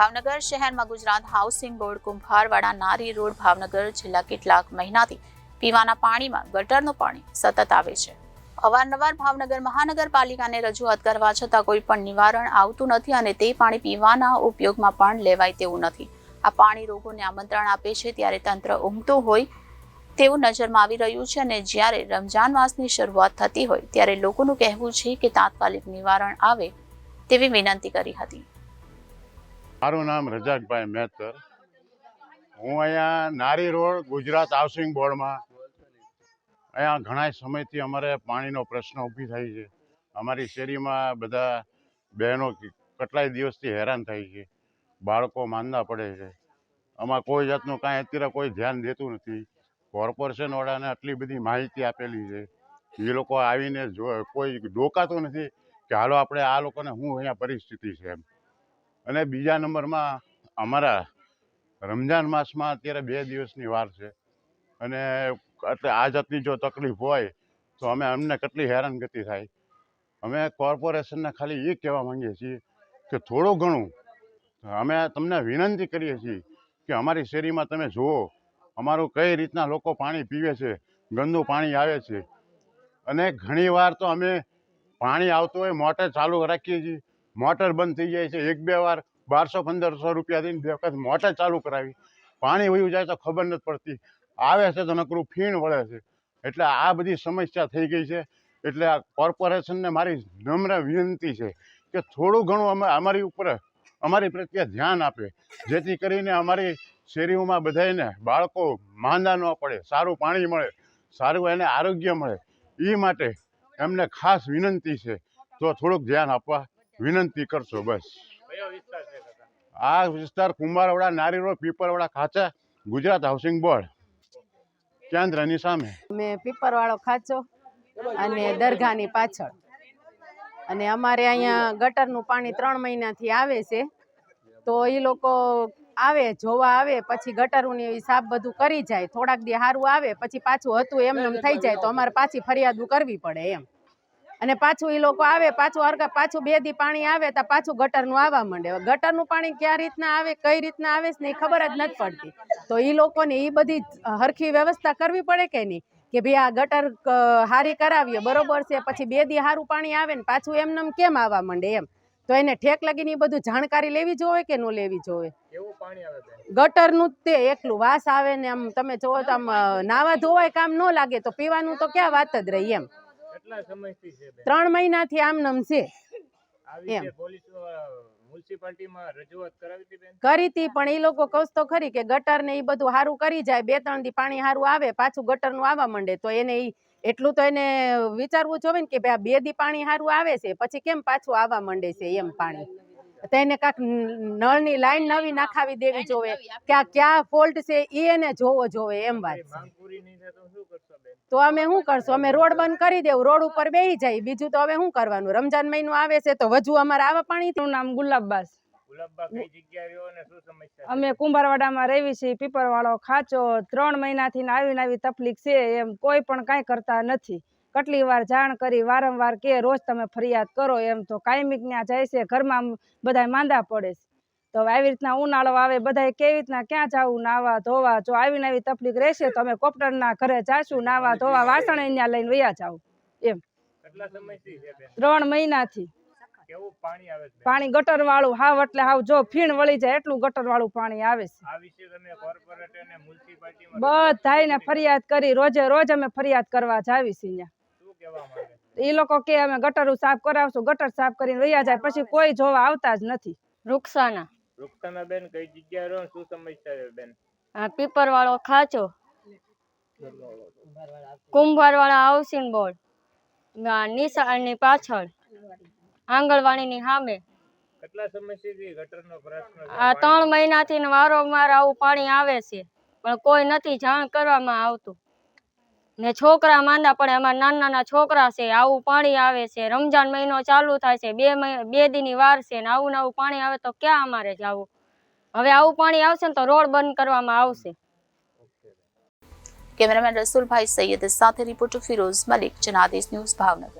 ભાવનગર શહેરમાં Gujarat housing board Kumbharwada Nari road Bhavnagar છેલ્લા કેટલાક મહિનાથી પીવાના પાણીમાં ગટરનું પાણી સતત આવે છે. અવારનવાર ભાવનગર મહાનગરપાલિકાને રજૂઆત કરવા છતાં કોઈ પણ નિવારણ આવતું નથી અને તે પાણી પીવાના ઉપયોગમાં પણ લેવાય તેવું નથી. આ પાણી રોગોને આમંત્રણ આપે છે ત્યારે તંત્ર ઊંઘતું હોય તેવું નજરમાં આવી રહ્યું છે અને જ્યારે રમજાન માસની શરૂઆત થતી હોય ત્યારે લોકોનું કહેવું છે કે તાત્કાલિક નિવારણ આવે તેવી વિનંતી કરી હતી. મારું નામ રજાકભાઈ મહેતર હું અહીંયા નારી રોડ ગુજરાત હાઉસિંગ બોર્ડમાં અહીંયા ઘણા સમયથી અમારે પાણીનો પ્રશ્ન ઊભી થાય છે. અમારી શેરીમાં બધા બહેનો કેટલાય દિવસથી હેરાન થાય છે. બાળકો માંદા પડે છે. આમાં કોઈ જાતનું કાંઈ અત્યારે કોઈ ધ્યાન દેતું નથી. કોર્પોરેશનવાળાને આટલી બધી માહિતી આપેલી છે. એ લોકો આવીને જો કોઈ ડોકાતું નથી કે હાલો આપણે આ લોકોને શું અહીંયા પરિસ્થિતિ છે એમ. અને બીજા નંબરમાં અમારા રમજાન માસમાં અત્યારે બે દિવસની વાર છે. અને એટલે આ જાતની જો તકલીફ હોય, તો અમે અમને કેટલી હેરાનગતિ થાય. અમે કોર્પોરેશનને ખાલી એ કહેવા માંગીએ છીએ કે થોડું ઘણું અમે તમને વિનંતી કરીએ છીએ કે અમારી શેરીમાં તમે જુઓ, અમારું કઈ રીતના લોકો પાણી પીવે છે, ગંદુ પાણી આવે છે. અને ઘણીવાર તો અમે પાણી આવતું હોય, મોટર ચાલુ રાખીએ છીએ. મોટર બંધ થઈ જાય છે. એક બે વાર બારસો, પંદરસો રૂપિયા દઈને બે વખત મોટર ચાલુ કરાવી. પાણી વયું જાય તો ખબર નથી પડતી. આવે છે તો નકરું ફીણ વળે છે. એટલે આ બધી સમસ્યા થઈ ગઈ છે. એટલે આ કોર્પોરેશનને મારી નમ્ર વિનંતી છે કે થોડું ઘણું અમે અમારી ઉપર, અમારી પ્રત્યે ધ્યાન આપે. જેથી કરીને અમારી શેરીઓમાં બધાને બાળકો માંદા ન પડે, સારું પાણી મળે, સારું એને આરોગ્ય મળે. એ માટે એમને ખાસ વિનંતી છે. તો થોડુંક ધ્યાન આપવા વિનંતી કરશો, બસ. આ વિસ્તાર કુંભારવાડા નારી રોડ પીપરવાડા ખાચા ગુજરાત હાઉસિંગ બોર્ડ, કેન્દ્રની સામે. મેં પીપરવાળો ખાચો અને દરગાહની પાછળ. અને અમારે અહીંયા ગટરનું પાણી ત્રણ મહિનાથી આવે છે, તો એ લોકો આવે, જોવા આવે, પછી ગટરોની સાફ બધું કરી જાય. થોડાક દી સારું આવે, પછી પાછું હતું એમને એમ થઈ જાય, તો અમારે પાછી ફરિયાદ કરવી પડે એમ. અને પાછું એ લોકો આવે પાછું અર્ગા પાછું બે દી પાણી આવે તો પાછું ગટરનું આવવા માંડે. ગટરનું પાણી ક્યાં રીતના આવે કઈ રીતના આવે છે ને ખબર જ નથી પડતી. તો એ લોકોને એ બધી હરખી વ્યવસ્થા કરવી પડે કે નહીં? કે ભાઈ આ ગટર હારી કરાવીએ બરોબર છે પછી બે દી સારું પાણી આવે ને પાછું એમને એમ કેમ આવવા માંડે એમ? તો એને ઠેક લગીને એ બધું જાણકારી લેવી જોવે કે ન લેવી જોવે ગટરનું તે એકલું વાસ આવે ને આમ તમે જોવો તો આમ નાવા ધોવાય કામ ન લાગે તો પીવાનું તો ક્યાં વાત જ રહી એમ? કેટલા સમયથી છે ત્રણ મહિનાથી આમ નમ છે. કરી હતી પણ એ લોકો કહું તો ખરી કે ગટર ને એ બધું સારું કરી જાય બે ત્રણ દી પાણી સારું આવે પાછું ગટરનું આવવા માંડે તો એને એટલું તો એને વિચારવું જોઈએ ને કે ભાઈ બે દી પાણી સારું આવે છે પછી કેમ પાછું આવવા માંડે છે એમ પાણી? તો એને કાંક નળની લાઈન નવી નાખાવી દેવી જોવે કે આ ક્યાં ફોલ્ટ છે એ એને જોવો જોવે એમ વાત તો અમે શું કરશું? અમે રોડ બંધ કરી દેવું. રોડ ઉપર બેસી જાય. બીજું તો હવે શું કરવાનું? રમજાન મહિનો આવે છે તો વજુ અમારે આવા પાણી નામ ગુલાબબાસ. ગુલાબબા કઈ જગ્યાએ રહ્યો અને શું સમસ્યા છે? અમે કુંભારવાડામાં રહેવી છીએ પીપરવાળો ખાચો. ત્રણ મહિનાથી ને આવી આવી તકલીફ છે એમ કોઈ પણ કાંઈ કરતા નથી. કેટલી વાર જાણ કરી વારંવાર કે રોજ તમે ફરિયાદ કરો એમ તો કાયમિક ત્યાં જાય છે. ઘરમાં બધા માંદા પડે છે. તો હવે આવી રીતના ઉનાળો આવે બધા કેવી રીતના ક્યાં જવું નાવા ધોવા જો આવીને આવી તકલીફ રહેશે તો અમે કોપ્ટરના ઘરે જાશું નાવા ધોવા વાસણ અહીંયા લઈને વયા જાવ કેટલા સમયથી છે બેન? ત્રણ મહિનાથી. થી પાણી આવે છે? બેન? પાણી ગટર વાળું હાવ એટલે હાવ જો ફીણ વળી જાય એટલું ગટર વાળું પાણી આવે છે. બધા વિશે તમે કોર્પોરેટ અને મ્યુનિસિપાલિટીમાં બધાયને ફરિયાદ કરી રોજે રોજ અમે ફરિયાદ કરવા જાવી છીએ અહીંયા. શું કહેવા માંગે? એ લોકો કે અમે ગટર સાફ કરાવશું ગટર સાફ કરીને વૈયા જાય પછી કોઈ જોવા આવતા જ નથી. રૂકસાના. રૂકસાના બેન કઈ જગ્યા રહ્યો શું સમસ્યા છે બેન? આ પીપરવાળો ખાચો કુંભારવાળા હાઉસિંગ બોર્ડ. નિશાળની પાછળ. આંગણવાડી ની સામે. કેટલા સમયથી ગટરનો પ્રશ્ન આ ત્રણ મહિનાથી ને વારંવાર આવું પાણી આવે છે. પણ કોઈ નથી જાણ કરવામાં આવતું. ને છોકરા માંદા પડે અમારા નાના નાના છોકરા છે, આવું પાણી આવે છે રમજાન મહિનો ચાલુ થાય છે, બે બે દીની વાર છે ને આવું ને આવું પાણી આવે તો ક્યાં અમારે જવું? હવે આવું પાણી આવશે ને તો રોડ બંધ કરવામાં આવશે. કેમેરામેન રસુલભાઈ સૈયદ સાથે રિપોર્ટર ફિરોઝ મલિક, જનાદેશ ન્યૂઝ ભાવનગર.